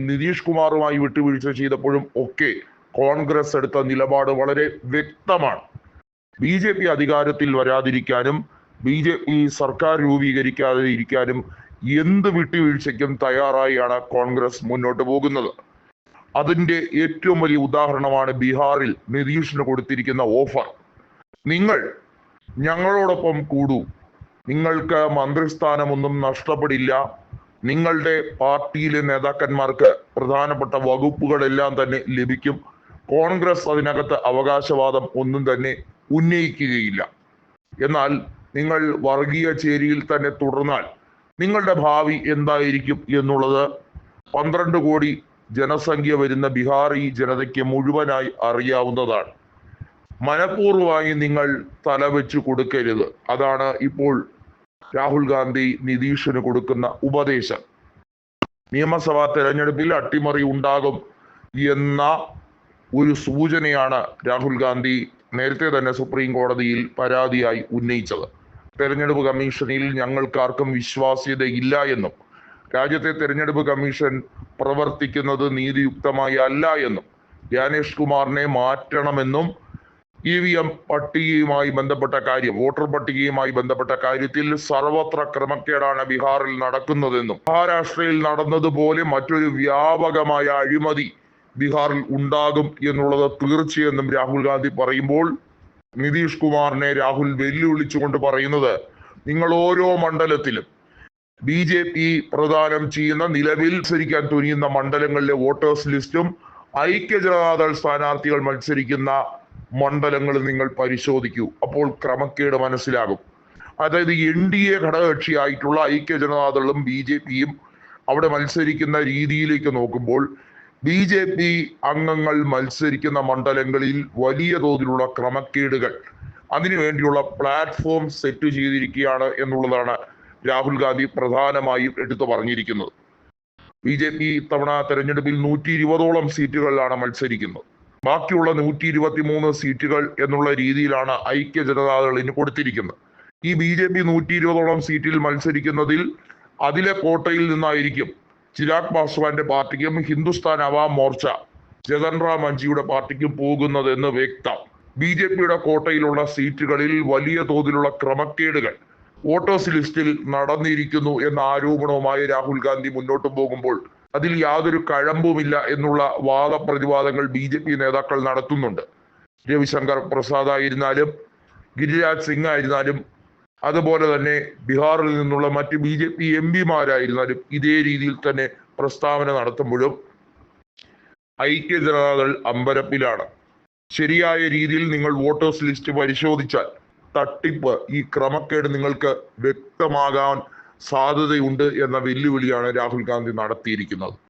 നിതീഷ് കുമാറുമായി വിട്ടുവീഴ്ച ചെയ്തപ്പോഴും ഒക്കെ കോൺഗ്രസ് എടുത്ത നിലപാട് വളരെ വ്യക്തമാണ്. ബി ജെ പി അധികാരത്തിൽ വരാതിരിക്കാനും ബി ജെ പി സർക്കാർ രൂപീകരിക്കാതെ ഇരിക്കാനും എന്ത് വിട്ടുവീഴ്ചയ്ക്കും തയ്യാറായാണ് കോൺഗ്രസ് മുന്നോട്ട് പോകുന്നത്. അതിന്റെ ഏറ്റവും വലിയ ഉദാഹരണമാണ് ബീഹാറിൽ നിതീഷിന് കൊടുത്തിരിക്കുന്ന ഓഫർ. നിങ്ങൾ ഞങ്ങളോടൊപ്പം കൂടൂ. നിങ്ങൾക്ക് മന്ത്രിസ്ഥാനമൊന്നും നഷ്ടപ്പെടില്ല. നിങ്ങളുടെ പാർട്ടിയിലെ നേതാക്കന്മാർക്ക് പ്രധാനപ്പെട്ട വകുപ്പുകളെല്ലാം തന്നെ ലഭിക്കും. കോൺഗ്രസ് അതിനകത്ത് അവകാശവാദം ഒന്നും തന്നെ ഉന്നയിക്കുകയില്ല. എന്നാൽ നിങ്ങൾ വർഗീയ ചേരിയിൽ തന്നെ തുടർന്നാൽ നിങ്ങളുടെ ഭാവി എന്തായിരിക്കും എന്നുള്ളത് പന്ത്രണ്ട് കോടി ജനസംഖ്യ വരുന്ന ബീഹാറി ജനതയ്ക്ക് മുഴുവനായി അറിയാവുന്നതാണ്. മനഃപൂർവമായി നിങ്ങൾ തലവെച്ചു കൊടുക്കരുത്. അതാണ് ഇപ്പോൾ രാഹുൽ ഗാന്ധി നിതീഷിന് കൊടുക്കുന്ന ഉപദേശം. നിയമസഭാ തെരഞ്ഞെടുപ്പിൽ അട്ടിമറി ഉണ്ടാകും എന്ന ഒരു സൂചനയാണ് രാഹുൽ ഗാന്ധി നേരത്തെ തന്നെ സുപ്രീം കോടതിയിൽ പരാതിയായി ഉന്നയിച്ചത്. തെരഞ്ഞെടുപ്പ് കമ്മീഷനിൽ ഞങ്ങൾക്കാർക്കും വിശ്വാസ്യതയില്ല എന്നും രാജ്യത്തെ തെരഞ്ഞെടുപ്പ് കമ്മീഷൻ പ്രവർത്തിക്കുന്നത് നീതിയുക്തമായി അല്ല എന്നും ജ്ഞാനേഷ് കുമാറിനെ മാറ്റണമെന്നും ഇ വി എം പട്ടികയുമായി ബന്ധപ്പെട്ട കാര്യം വോട്ടർ പട്ടികയുമായി ബന്ധപ്പെട്ട കാര്യത്തിൽ സർവത്ര ക്രമക്കേടാണ് ബീഹാറിൽ നടക്കുന്നതെന്നും മഹാരാഷ്ട്രയിൽ നടന്നതുപോലെ മറ്റൊരു വ്യാപകമായ അഴിമതി ബീഹാറിൽ ഉണ്ടാകും എന്നുള്ളത് തീർച്ചയെന്നും രാഹുൽ ഗാന്ധി പറയുമ്പോൾ നിതീഷ് കുമാറിനെ രാഹുൽ വെല്ലുവിളിച്ചുകൊണ്ട് പറയുന്നത് നിങ്ങൾ ഓരോ മണ്ഡലത്തിലും ബി ജെ പി പ്രദാനം ചെയ്യുന്ന നിലവിൽ മത്സരിക്കാൻ തുനിയുന്ന മണ്ഡലങ്ങളിലെ വോട്ടേഴ്സ് ലിസ്റ്റും ഐക്യ ജനതാദൾ സ്ഥാനാർത്ഥികൾ മത്സരിക്കുന്ന മണ്ഡലങ്ങൾ നിങ്ങൾ പരിശോധിക്കൂ. അപ്പോൾ ക്രമക്കേട് മനസ്സിലാകും. അതായത് എൻ ഡി എ ഘടകകക്ഷിയായിട്ടുള്ള ഐക്യ ജനതാദളും ബി ജെ പിയും അവിടെ മത്സരിക്കുന്ന രീതിയിലേക്ക് നോക്കുമ്പോൾ ബി ജെ പി അംഗങ്ങൾ മത്സരിക്കുന്ന മണ്ഡലങ്ങളിൽ വലിയ തോതിലുള്ള ക്രമക്കേടുകൾ അതിനുവേണ്ടിയുള്ള പ്ലാറ്റ്ഫോം സെറ്റ് ചെയ്തിരിക്കുകയാണ് എന്നുള്ളതാണ് രാഹുൽ ഗാന്ധി പ്രധാനമായും എടുത്തു പറഞ്ഞിരിക്കുന്നത്. ബി ജെ പി ഇത്തവണ തെരഞ്ഞെടുപ്പിൽ നൂറ്റി ഇരുപതോളം സീറ്റുകളിലാണ് മത്സരിക്കുന്നത്. ബാക്കിയുള്ള നൂറ്റി ഇരുപത്തി മൂന്ന് സീറ്റുകൾ എന്നുള്ള രീതിയിലാണ് ഐക്യ ജനതാദളിന് കൊടുത്തിരിക്കുന്നത്. ഈ ബി ജെ പി നൂറ്റി ഇരുപതോളം സീറ്റിൽ മത്സരിക്കുന്നതിൽ അതിലെ കോട്ടയിൽ നിന്നായിരിക്കും ചിരാഗ് പാസ്വാന്റെ പാർട്ടിക്കും ഹിന്ദുസ്ഥാൻ അവാം മോർച്ച ജഗൻ റാം മഞ്ചിയുടെ പാർട്ടിക്കും പോകുന്നത് എന്ന് വ്യക്തം. ബി ജെ പിയുടെ കോട്ടയിലുള്ള സീറ്റുകളിൽ വലിയ തോതിലുള്ള ക്രമക്കേടുകൾ വോട്ടേഴ്സ് ലിസ്റ്റിൽ നടന്നിരിക്കുന്നു എന്ന ആരോപണവുമായി രാഹുൽ ഗാന്ധി മുന്നോട്ട് പോകുമ്പോൾ അതിൽ യാതൊരു കഴമ്പുമില്ല എന്നുള്ള വാദപ്രതിവാദങ്ങൾ ബി ജെ പി നേതാക്കൾ നടത്തുന്നുണ്ട്. രവിശങ്കർ പ്രസാദ് ആയിരുന്നാലും ഗിരിരാജ് സിംഗ് ആയിരുന്നാലും അതുപോലെ തന്നെ ബീഹാറിൽ നിന്നുള്ള മറ്റ് ബി ജെ പി എം പിമാരായിരുന്നാലും ഇതേ രീതിയിൽ തന്നെ പ്രസ്താവന നടത്തുമ്പോഴും ഐക്യ ജനതാദൾ അമ്പരപ്പിലാണ്. ശരിയായ രീതിയിൽ നിങ്ങൾ വോട്ടേഴ്സ് ലിസ്റ്റ് പരിശോധിച്ചാൽ തട്ടിപ്പ് ഈ ക്രമക്കേട് നിങ്ങൾക്ക് വ്യക്തമാകാൻ സാധ്യതയുണ്ട് എന്ന വെല്ലുവിളിയാണ് രാഹുൽ ഗാന്ധി നടത്തിയിരിക്കുന്നത്.